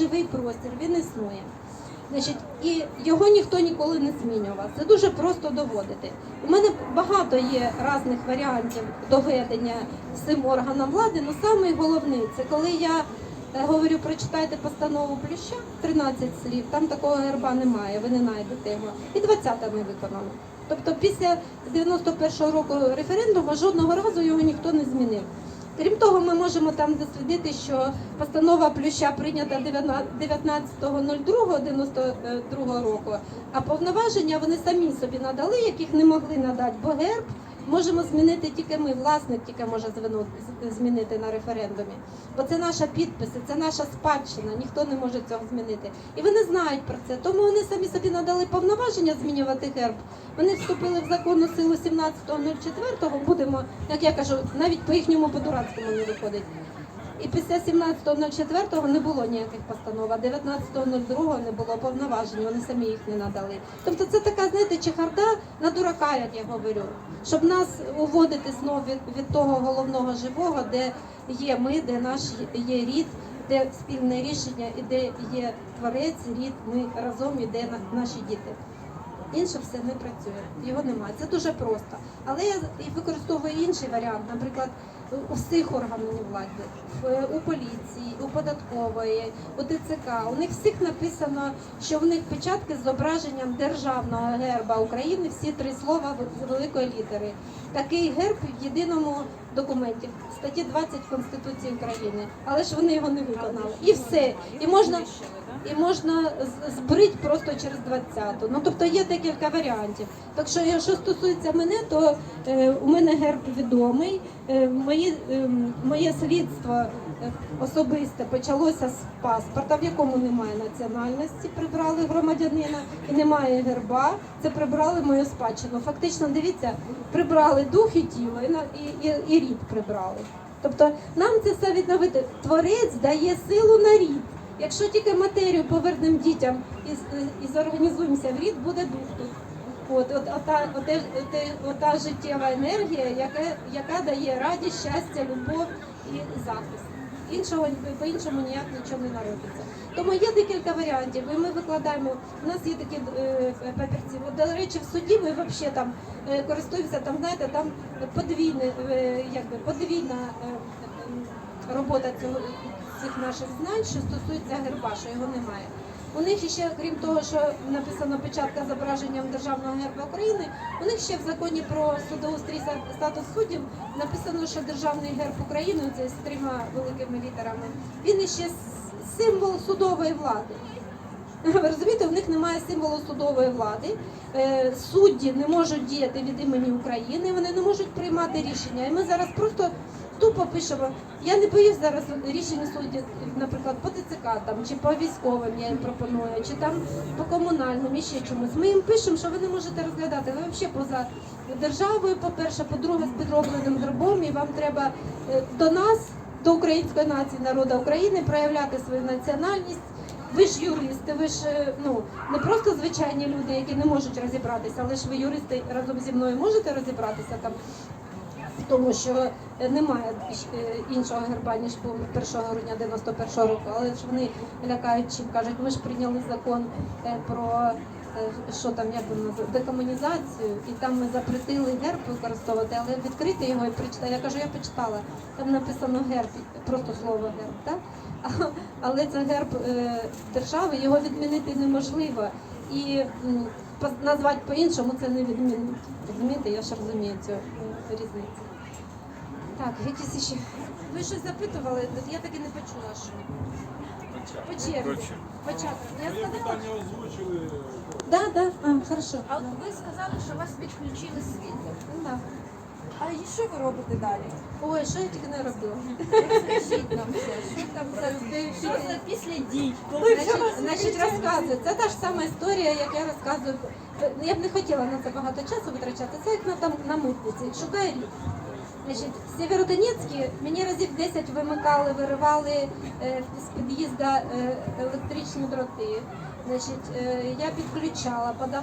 живий простір, він існує. Значить, і його ніхто ніколи не змінював. Це дуже просто доводити. У мене багато є різних варіантів доведення цим органам влади. але самий головний це коли я е, говорю, прочитайте постанову плюща 13 слів, там такого герба немає, ви не знайдете його. І 20 не виконано. Тобто після 91-го року референдуму жодного разу його ніхто не змінив. Крім того, ми можемо там дослідити, що постанова плюща прийнята 19.02.92 року, а повноваження вони самі собі надали, яких не могли надати, бо герб можемо змінити тільки ми, власник тільки може змінити на референдумі. Бо це наша підписи, це наша спадщина, ніхто не може цього змінити. І вони знають про це. Тому вони самі собі надали повноваження змінювати герб. Вони вступили в законну силу 17.04, будемо, як я кажу, навіть по їхньому по-дурацькому не виходить. І після 17.04 не було ніяких постанов, а 19.02 не було повноважень, вони самі їх не надали. Тобто це така, знаєте, чехарда на дурака, як я говорю, щоб нас уводити знову від, від того головного живого, де є ми, де наш є рід, де спільне рішення і де є творець, рід, ми разом і де на- наші діти. Інше все не працює, його немає. Це дуже просто. Але я використовую інший варіант, наприклад, у всіх органів влади, у поліції, у податкової, у ТЦК. У них всіх написано, що в них печатки з зображенням державного герба України, всі три слова великої літери. Такий герб в єдиному документі, в статті 20 Конституції України. Але ж вони його не виконали. І все. І можна і можна збрить просто через 20-ту. Ну тобто є декілька варіантів. Так що, якщо стосується мене, то е, у мене герб відомий. Е, мої, е, моє слідство е, особисте почалося з паспорта, в якому немає національності, прибрали громадянина і немає герба. Це прибрали мою спадщину. Фактично, дивіться, прибрали дух і тіло, і, і, і, рід прибрали. Тобто нам це все відновити. Творець дає силу на рід. Якщо тільки матерію повернемо дітям і, і зорганізуємося в рід, буде дух тут. От, от, ота, оте, оте, ота життєва енергія, яка, яка дає радість, щастя, любов і захист. Іншого по-іншому ніяк нічого не народиться. Тому є декілька варіантів, і ми викладаємо. У нас є такі е, папірці. От, до речі, в суді ми взагалі там е, користуємося, там знаєте, там подвійне, е, якби подвійна е, робота цього цих наших знань, що стосується герба, що його немає. У них ще, крім того, що написано печатка зображенням державного герба України, у них ще в законі про судоустрій статус суддів написано, що державний герб України, це з трьома великими літерами, він іще с- символ судової влади. Ви розумієте, в них немає символу судової влади. Е, Судді не можуть діяти від імені України, вони не можуть приймати рішення. І ми зараз просто тупо пишемо. Я не боюсь зараз рішення суддів, наприклад, по ТЦК там чи по військовим я їм пропоную, чи там по комунальним і ще чомусь. Ми їм пишемо, що ви не можете розглядати. Ви взагалі поза державою, по-перше, по-друге, з підробленим гербом, і вам треба е, до нас, до української нації, народу України, проявляти свою національність. Ви ж юристи, ви ж е, ну не просто звичайні люди, які не можуть розібратися, але ж ви юристи разом зі мною можете розібратися там тому, що е, немає е, іншого герба, ніж був 1 грудня 91 року. Але ж вони лякають чим кажуть, ми ж прийняли закон е, про що там, як воно називається, декомунізацію, і там ми запретили герб використовувати, але відкрити його і прочитати. Я кажу, я почитала. Там написано герб, просто слово герб, так? Але це герб держави, його відмінити неможливо. І назвати по-іншому це не відмінить. Розумієте, я ж розумію цю е, різницю. Так, якісь ще. Ви щось запитували, я таки не почула, що. По черзі. Початку. Я сказала. питання озвучили. Да, да, а, хорошо. А от ви сказали, що вас відключили світло. Да. І що ви робите далі? Ой, що я тільки не робила. Розкажіть нам все, що там за що за після дій? Коли вже Значить, вас значить, розказую. Це та ж сама історія, як я розказую. Ну, Я б не хотіла на це багато часу витрачати. Це як на там на митниці. Шукає рік. Значить, в Сєвєродонецькі мені разів 10 вимикали, виривали е, з під'їзда е, електричні дроти. Значить, е, я підключала, подавала.